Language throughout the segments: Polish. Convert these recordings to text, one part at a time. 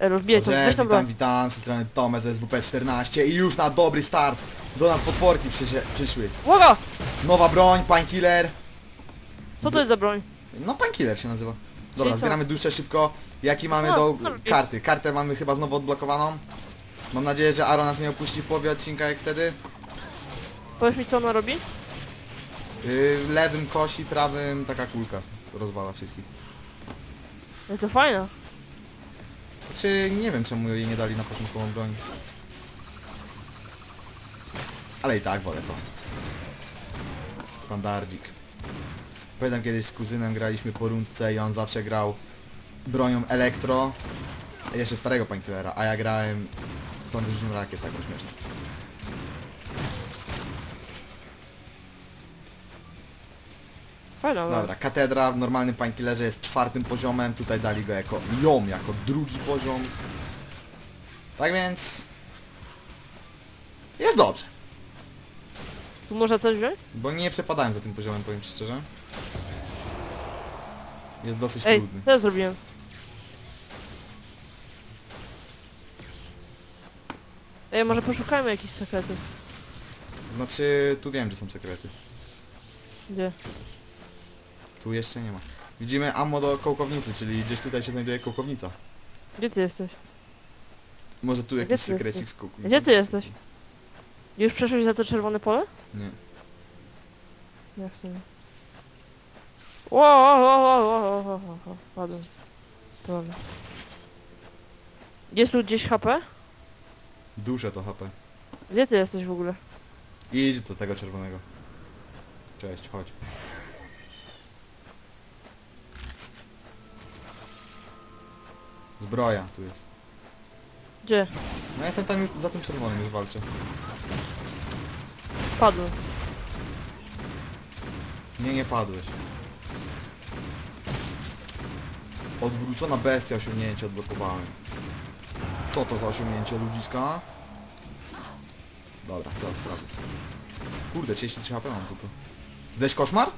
Rozbijaj to, Cześć, weź tam witam, broń. witam, z tej strony Tomes z SWP14 i już na dobry start do nas potworki przyszły, przyszły. Uwaga! Nowa broń, painkiller. Co to jest za broń? No painkiller się nazywa. Dobra, co? zbieramy duszę szybko. Jaki mamy A, do no karty? Kartę mamy chyba znowu odblokowaną. Mam nadzieję, że Aaron nas nie opuści w połowie odcinka jak wtedy. Powiedz mi co ona robi? Yy, lewym kosi, prawym taka kulka. Rozwala wszystkich. No to fajna. Znaczy, nie wiem czemu jej nie dali na początkową broń. Ale i tak wolę to. Standardzik. Pamiętam kiedyś z kuzynem graliśmy po rundce i on zawsze grał bronią elektro. Jeszcze starego painkillera, a ja grałem tą dużą rakietę taką śmieszną. Fajna. Dobra, katedra w normalnym painkillerze jest czwartym poziomem, tutaj dali go jako ją, jako drugi poziom. Tak więc... Jest dobrze, Tu można coś wziąć? bo nie przepadałem za tym poziomem, powiem szczerze. Jest dosyć Ej, trudny. co ja zrobiłem? Ej, może poszukajmy jakichś sekretów. Znaczy, tu wiem, że są sekrety. Gdzie? Tu jeszcze nie ma. Widzimy ammo do kołkownicy, czyli gdzieś tutaj się znajduje kołkownica. Gdzie ty jesteś? Może tu jakiś ty sekrecik jesteś? z kołkownicą. Gdzie ty jesteś? Już przeszłeś za to czerwone pole? Nie. Jak sobie? Ło, ło, ło, ło, ło, ło, ło, ło, Padłem. Dobra. Jest tu gdzieś HP? Duszę to HP. Gdzie ty jesteś w ogóle? Idź do tego czerwonego. Cześć, chodź. Zbroja tu jest. Gdzie? No ja jestem tam już za tym czerwonym już walczę. Padłem. Nie, nie padłeś. Odwrócona bestia osiągnięcie odblokowałem. Co to za osiągnięcie ludziska? Dobra, teraz sprawdzę. Kurde, 33 HP mam. Dałeś koszmar?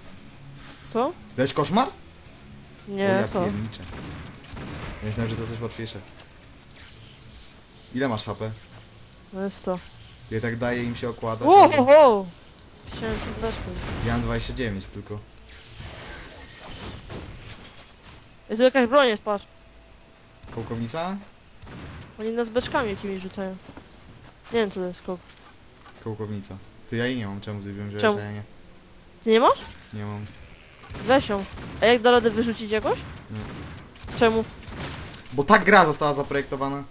Co? Dałeś koszmar? o, Nie, ja co? pierniczę. Myślałem, że to coś łatwiejsze. Ile masz HP? No jest to. Ja tak daje im się okładać. Wow, wow, wow! Chciałem. Ja mam 29 tylko. Jest tu jakaś broń jest, patrz. Kołkownica? Oni nas beczkami jakimiś rzucają. Nie wiem co to jest skok. Kołkownica. Ty ja jej nie mam, czemu ty Czemu? a ja nie? Ty nie masz? Nie mam. Weź ją. A jak da radę wyrzucić jakoś? Nie. Czemu? Bo ta gra została zaprojektowana.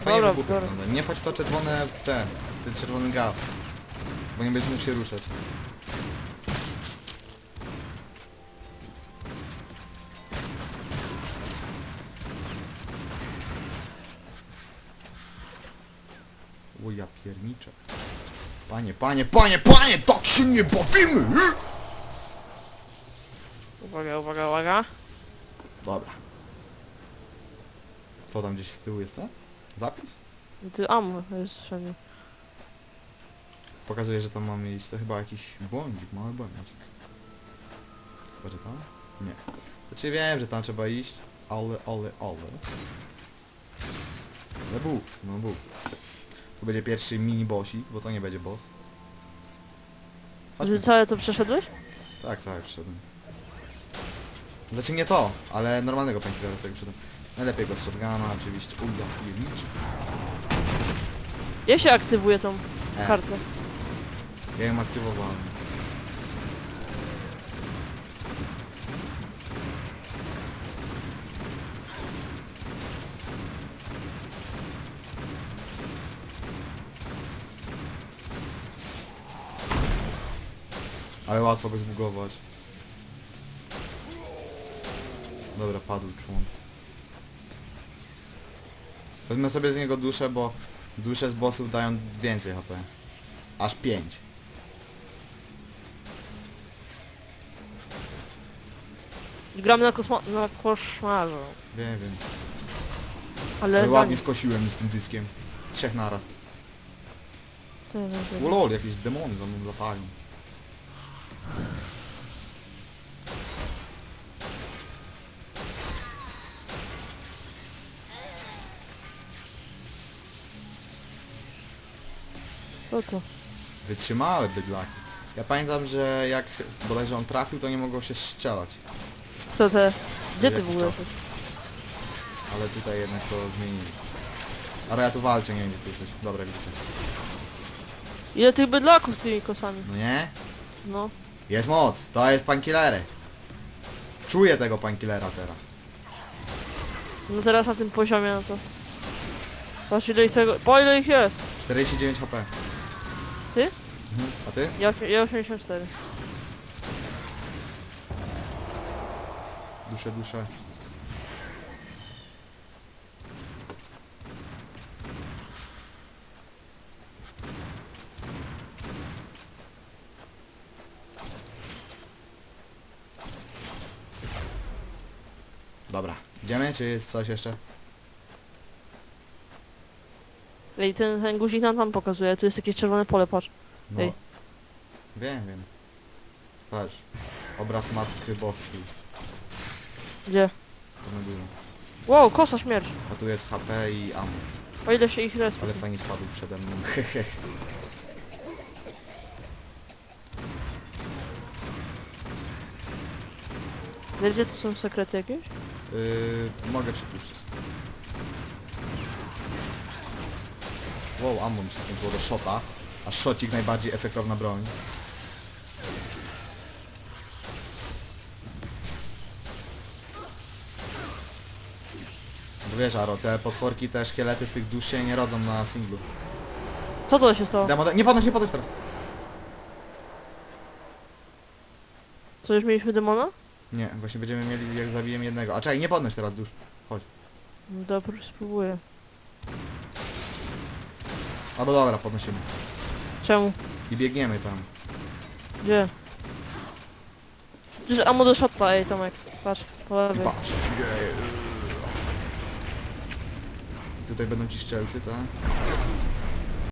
Fajnie Dobra, wybuchło dobra. wygląda. Nie wchodź w to czerwone, te, ten czerwony gaz. Bo nie będziesz mógł się ruszać. Ja pierniczę. Panie, panie, panie, panie, tak się nie bawimy! Uwaga, uwaga, uwaga. Dobra. Co tam gdzieś z tyłu jest, tak? Zapis? Tu ammo jest wszędzie. Pokazuje, że tam mamy iść. To chyba jakiś błądzik, mały błądzik. Chyba, że tam? Nie. Znaczy wiem, że tam trzeba iść, ale, ale, ale. Ale Bóg, no Bóg. Tu będzie pierwszy mini bossik, bo to nie będzie boss. Chodźmy. Że całe to przeszedłeś? Tak, tak, wszedłem. Znaczy nie to, ale normalnego painkillera sobie wszedłem. Najlepiej go z shotguna oczywiście. Uj, ja pierniczę. Jak się aktywuje tą E, kartę? Ja ją aktywowałem. Ale łatwo go zbugować. Dobra, padł człon. Wezmę sobie z niego duszę, bo dusze z bossów dają więcej HP. Aż 5. Gramy na, kosmo na koszmarzu. Wiem, wiem. Ale Ale ładnie skosiłem ich tym dyskiem. Trzech naraz. Gdzie- Ulol, jakieś demony za mną latają. Co to? Wytrzymałe bydlaki. Ja pamiętam, że jak bodajże on trafił, to nie mogło się strzelać. Co te? Gdzie ty w ogóle jesteś? Ale tutaj jednak to zmienili. Ale ja tu walczę, nie wiem gdzie ty jesteś. Dobra, widzicie. Ile tych bydlaków z tymi kosami? No nie? No. Jest moc, to jest pankillery. Czuję tego pankillera teraz. No teraz na tym poziomie, no to... Patrz ile ich tego... Po ile ich jest? 49 HP. Ty? Mhm. A ty? Ja, osie- ja 84. Duszę, duszę. Dobra, idziemy, czy jest coś jeszcze? Ej, ten, ten guzik nam tam pokazuje, tu jest jakieś czerwone pole, patrz. No. Ej. Wiem, wiem. Patrz. Obraz Matki Boskiej. Gdzie? To na górze. Wow, kosa śmierć. A tu jest HP i ammo. O ile się ich respi. Ale fajnie spadł przede mną. Wiesz, gdzie tu są sekrety jakieś? Yy, mogę przypuszczać. Wow, ammo mi się skończyło do shota. A shocik najbardziej efektowna broń. Wiesz, Aro, te potworki, te szkielety w tych dusz się nie rodzą na singlu. Co to się stało? Demo, nie podnoś, nie podnoś teraz. Co, już mieliśmy demona? Nie, właśnie będziemy mieli jak zabijemy jednego. A czekaj, nie podnoś teraz dusz. No Dobra, spróbuję. Albo dobra, podnosimy. Czemu? I biegniemy tam. Gdzie? Przecież ammo do shota, ej Tomek. Patrz, po I lewej. patrz, co się dzieje. Tutaj będą ci szczelcy, tak?